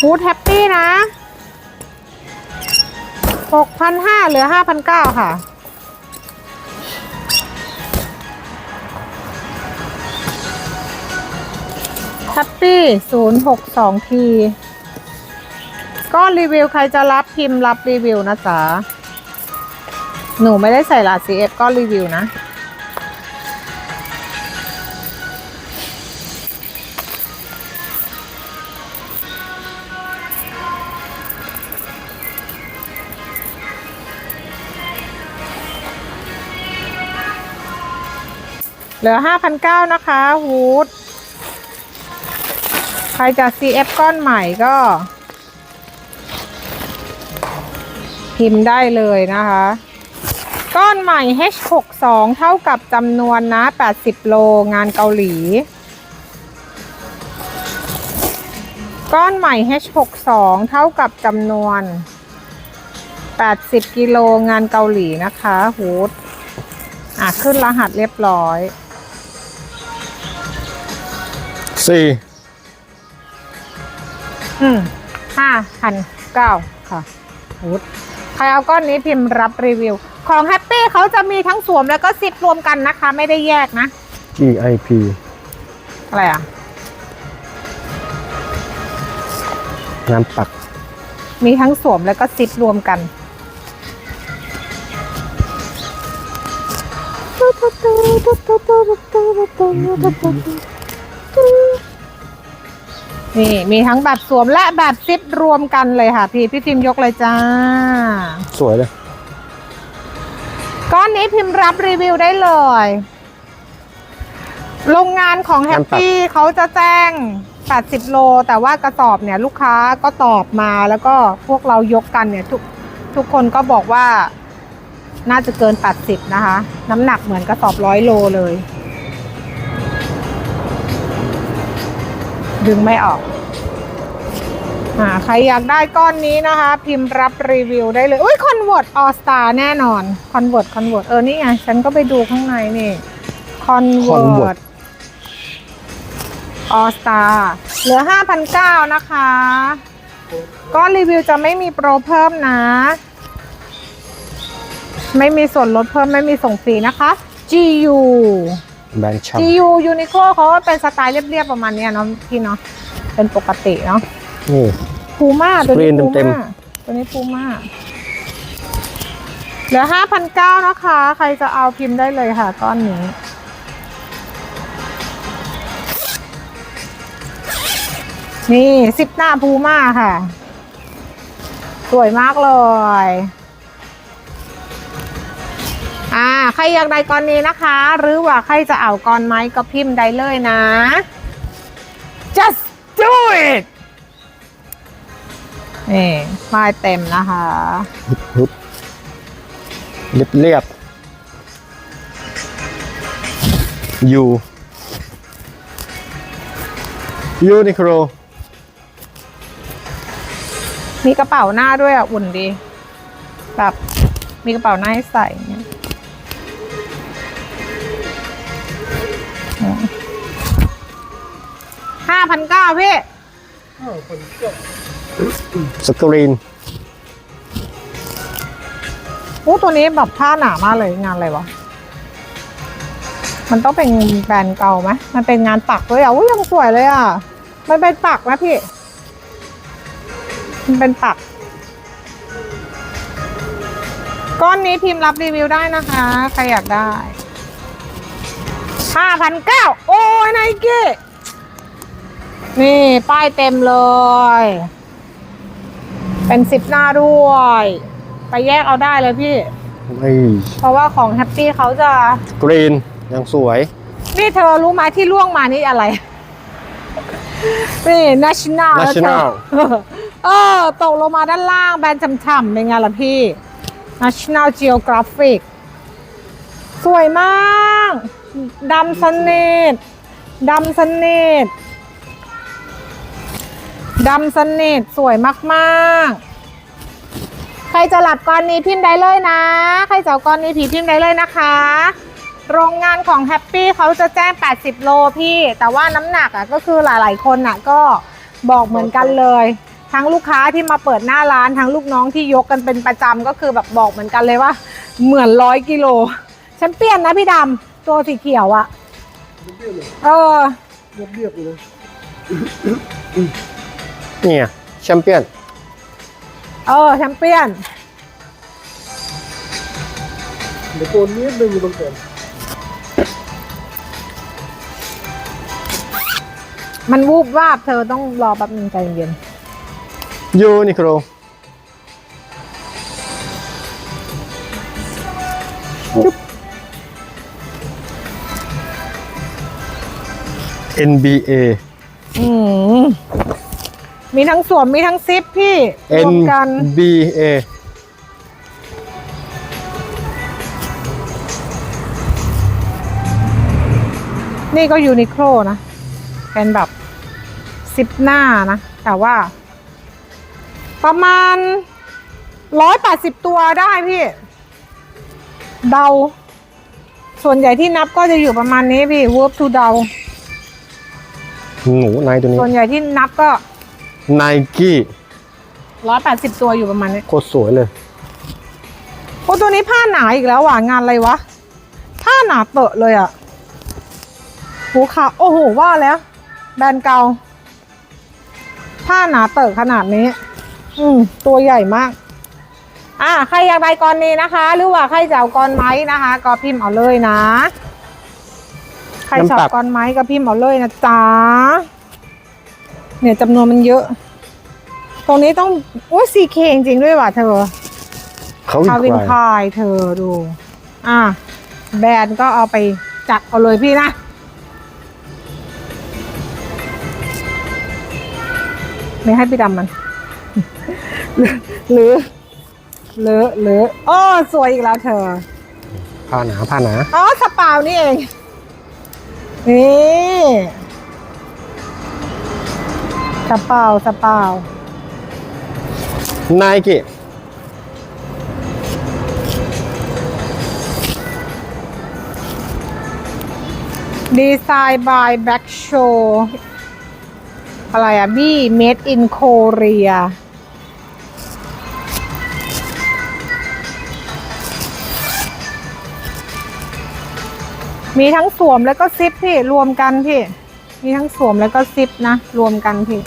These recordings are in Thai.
ฮูดแฮปปี้นะหกพันห้าเหลือห้าพันเก้าค่ะ แฮปปี้ศูนย์หกสองที ก็รีวิวใครจะรับพิมพ์รับรีวิวนะจ๊ะหนูไม่ได้ใส่ลา CF ก็รีวิวนะ เหลือ5,900นะคะฮูดใครจะ CF ก้อนใหม่ก็ พิมพ์ได้เลยนะคะ ก้อนใหม่ H62 เท่ากับจำนวนนะ 80 โลงานเกาหลี ก้อนใหม่ H62 เท่ากับจำนวน 80 กิโลงานเกาหลีนะคะฮูดอะ ขึ้นรหัสเรียบร้อย สี่อืมห้าพันเก้าค่ะฮูดใครเอาก้อนนี้พิมพ์รับรีวิว ของแฮปปี้เขาจะมีทั้งสวมแล้วก็ซิปรวมกันนะคะ ไม่ได้แยกนะจีไอพีอะไรอะงานปัก มีทั้งสวมแล้วก็ซิปรวมกัน นี่มีทั้งแบบสวมและแบบซิปรวมกันเลยค่ะ พี่พี่พิมพ์ยกเลยจ้า สวยเลย ก้อนนี้พิมพ์รับรีวิวได้เลย โรงงานของแฮปปี้เขาจะแจ้ง 80 โล แต่ว่ากระสอบเนี่ย ลูกค้าก็ตอบมาแล้วก็พวกเรายกกันเนี่ย ทุกทุกคนก็บอกว่าน่าจะเกิน 80 นะคะ น้ำหนักเหมือนกระสอบร้อยโลเลย ดึงไม่ออกอ่าใครอยากได้ก้อนนี้นะคะ พิมพ์รับรีวิวได้เลย อุ้ยคอนเวิร์ตออสตาแน่นอนคอนเวิร์ตคอนเวิร์ตเออ นี่ไง ฉันก็ไปดูข้างในนี่คอนเวิร์ตออสตาเหลือ 5,900 นะคะก้อนรีวิวจะไม่มีโปรเพิ่มนะ ไม่มีส่วนลดเพิ่มไม่มีส่งฟรีนะคะ GU แบรนด์ชัม GU Uniqlo เขาก็เป็นสไตล์เรียบๆประมาณเนี้ยเนาะพี่เนาะเป็นปกติเนาะนี่ พูม่าตัวนี้ Screen พูเต็ม ม่าตัวนี้พูม่าเหลือห้าพันเก้านะคะ ใครจะเอาพิมพ์ได้เลยค่ะก้อนนี้ นี่ซิปหน้าพูม่าค่ะ สวยมากเลย อ่าใครอยากได้ก้อนนี้นะคะ หรือว่าใครจะเอาก้อนไม้ก็พิมพ์ได้เลยนะ just do it นี่ป้ายเต็มนะคะฮึบเรียบเรียบยูยูนิโครมีกระเป๋าหน้าด้วยอะ อุ่นดี แบบ มีกระเป๋าหน้าให้ใส่เนี่ย ห้าพันเก้าพี่สกรีนโอ้ตัวนี้แบบผ้าหนามากเลยงานอะไรวะ มันต้องเป็นแบรนด์เก่าไหมมันเป็นงานปักด้วยอะอุ้ยยังสวยเลยอะ มันเป็นปักนะพี่ มันเป็นปัก ก้อนนี้พิมพ์รับรีวิวได้นะคะ ใครอยากได้ห้าพันเก้าโอ้ยไนกี้ นี่ ป้ายเต็มเลย เป็นสิบหน้าด้วย ไปแยกเอาได้เลยพี่ไอ้เพราะว่าของแฮปปี้เขาจะ กรีนยังสวย นี่เธอรู้ไหมที่ล่วงมานี่อะไร นี่ national แล้วเธอ National เออ ตกลงมาด้านล่างแบนฉ่ำๆเป็นไงล่ะพี่ national geographic สวยมาก ดำสนิทดำสนิท ดำสนิทสวยมากๆ ใครจะหลับก้อนนี้พิมพ์ได้เลยนะ ใครจะเอาก้อนนี้ผีพิมพ์ได้เลยนะคะ โรงงานของแฮปปี้เขาจะแจ้ง 80 โลพี่ แต่ว่าน้ำหนักอะก็คือหลายๆคนอะก็บอกเหมือนกันเลย ทั้งลูกค้าที่มาเปิดหน้าร้านทั้งลูกน้องที่ยกกันเป็นประจำก็คือแบบบอกเหมือนกันเลยว่า เหมือนร้อยกิโลแชมเปี้ยนนะพี่ดำตัวสีเขียวอะเออเรียบๆเลย เนี่ยแชมเปี้ยน เออแชมเปี้ยน เดี๋ยวโกนนิดนึงอยู่ตรงแขนมันวูบวาบเธอต้องรอแป๊บนึงใจเย็นยูนิโคล NBA อืม มีทั้งสวมมีทั้งซิปพี่รวมกัน NBA นี่ก็ยูนิโคลนะ เป็นแบบซิปหน้านะ แต่ว่า ประมาณร้อยแปดสิบตัวได้พี่ เดา ส่วนใหญ่ที่นับก็จะอยู่ประมาณนี้พี่ verb to เดาหนูในตัวนี้ ส่วนใหญ่ที่นับก็ ไนกี้ร้อยแปดสิบตัวอยู่ประมาณนี้โคตรสวยเลย โอ้ตัวนี้ผ้าหนาอีกแล้วว่ะงานอะไรวะ ผ้าหนาเตอะเลยอะ่ะหูขาโอ้โหว่าแล้ว แบรนด์เก่า ผ้าหนาเตอะขนาดนี้ อืม ตัวใหญ่มาก อ่าใครอยากได้กรนี้นะคะ หรือว่าใครจะเอากรไม้นะคะ ก็พิมพ์เอาเลยนะ ใครชอบน้ำปักกรไม้ก็พิมพ์เอาเลยนะจ๊ะ เนี่ยจำนวนมันเยอะ ตรงนี้ต้องโอ้ยซีเคจริงๆด้วยว่ะเธอเขาคาวินควายคายเธอดู อะแบรนด์ก็เอาไปจัดเอาเลยพี่นะไม่ให้พี่ดำมันหรือหรือหรืออ้อสวยอีกแล้วเธอ ผ้าหนาผ้าหนา อ๋อสปาวนี่เอง นี่ สปาวสปาวไนกี้ดีไซน์บายแบ็กโชอะไรอะบี้ made in Korea มีทั้งสวมแล้วก็ซิปพี่ รวมกันพี่ มีทั้งสวมแล้วก็ซิปนะ รวมกันพี่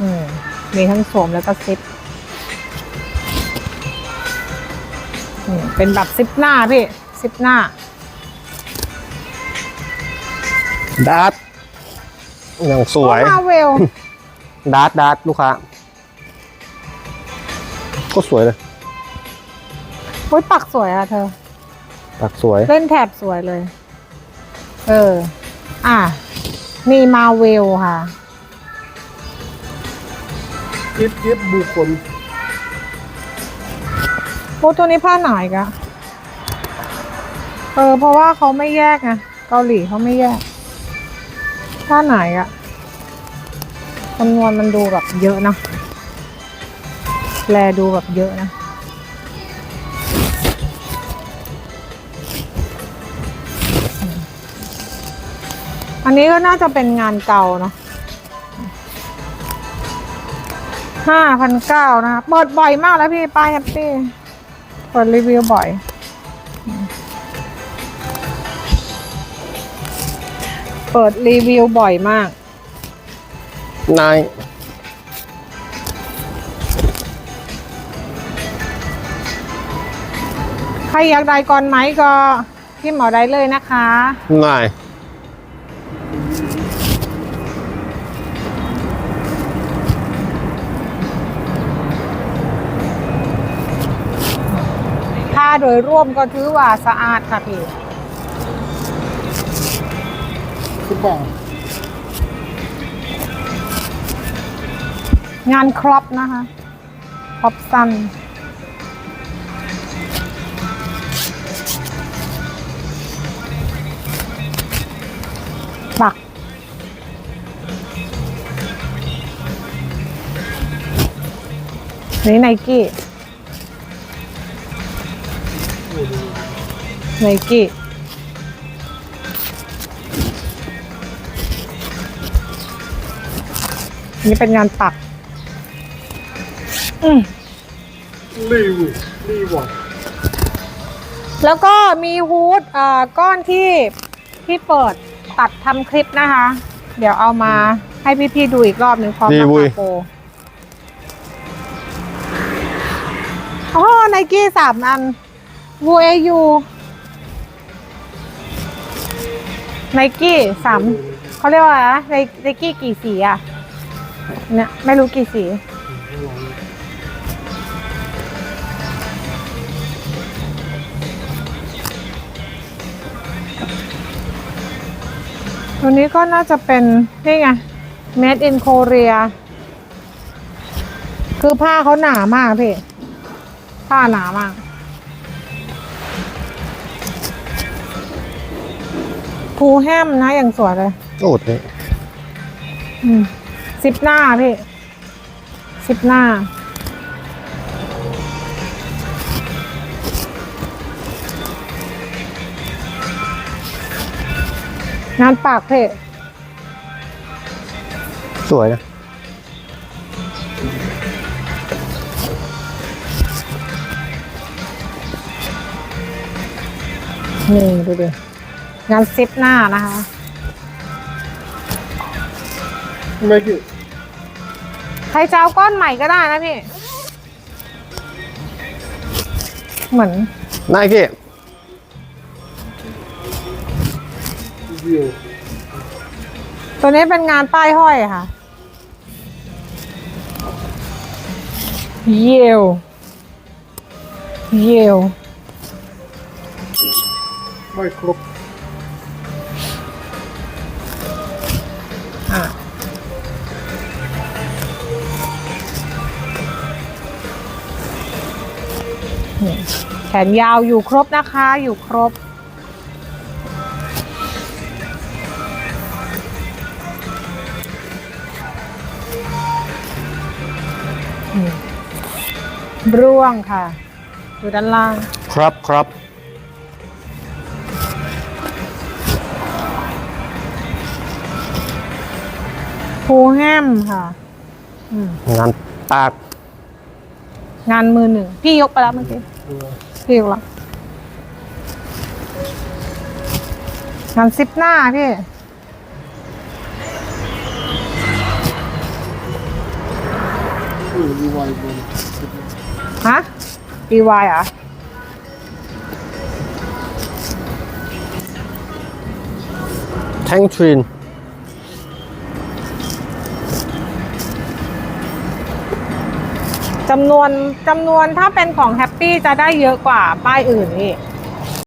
อืมมีทั้งสวมแล้วก็ซิปอืมเป็นแบบซิปหน้าพี่ซิปหน้าดัตอย่างสวยมาเวลดัตดัตลูกค้าก็สวยเลยโอ้ยปักสวยอะเธอ ปักสวย เล่นแถบสวยเลย เออ อะนี่มาเวลค่ะ กิ๊บกิ๊บบุคคลโอ้ตัวนี้ผ้าหนายกะเออ เพราะว่าเขาไม่แยกไงเกาหลีเขาไม่แยก ผ้าหนายอะจำนวนมันดูแบบเยอะนะแลดูแบบเยอะนะอันนี้ก็น่าจะเป็นงานเก่าเนาะ ห้าพันเก้านะคะเปิดบ่อยมากแล้วพี่ป้ายแฮปปี้ เปิดรีวิวบ่อย เปิดรีวิวบ่อยมาก นาย ใครอยากได้ก่อนไหมก็พิมพ์เอาได้เลยนะคะ นาย โดยร่วมก็ถือว่าสะอาดค่ะพี่คุณบ่างงานครอปนะคะครอปสั้นปักนี่ไนกี้ ไนกี้นี่เป็นงานปัก อืมรีวรีวอร์แล้วก็มีฮูดเอ่อก้อนที่ที่เปิดตัดทำคลิปนะคะ เดี๋ยวเอามาให้พี่ๆดูอีกรอบหนึ่งพร้อมกับเว้ย โปโอ้ไนกี้สามอัน วูเอยูไนกี้สามเขาเรียกว่าอะไรไนไนกี้กี่สีอะเนี่ยไม่รู้กี่สี ตัวนี้ก็น่าจะเป็น นี่ไง made in Korea คือผ้าเขาหนามากพี่ ผ้าหนามาก ภูแฮมนะอย่างสวยเลยโอ้นี่อืมสิบหน้าพี่สิบหน้า งานปากพี่สวยนะนี่ดูดิ งานซิปหน้านะคะไม่กี่ใครจะเอาก้อนใหม่ก็ได้นะพี่ เหมือนไนกี้เดียวตัวนี้เป็นงานป้ายห้อยค่ะ เยวเยวไม่ครบ ขนยาวอยู่ครบนะคะอยู่ครบนี่ร่วงค่ะอยู่ด้านล่าง ครับครับภูแฮมค่ะอืมงานปาก งานมือหนึ่ง พี่ยกไปแล้วเมื่อกี้ พี่ยกแล้วงานซิปหน้าพี่เออรีวบนฮะ DY อะแทงทรีน จำนวนจำนวนถ้าเป็นของแฮปปี้จะได้เยอะกว่าป้ายอื่นนี่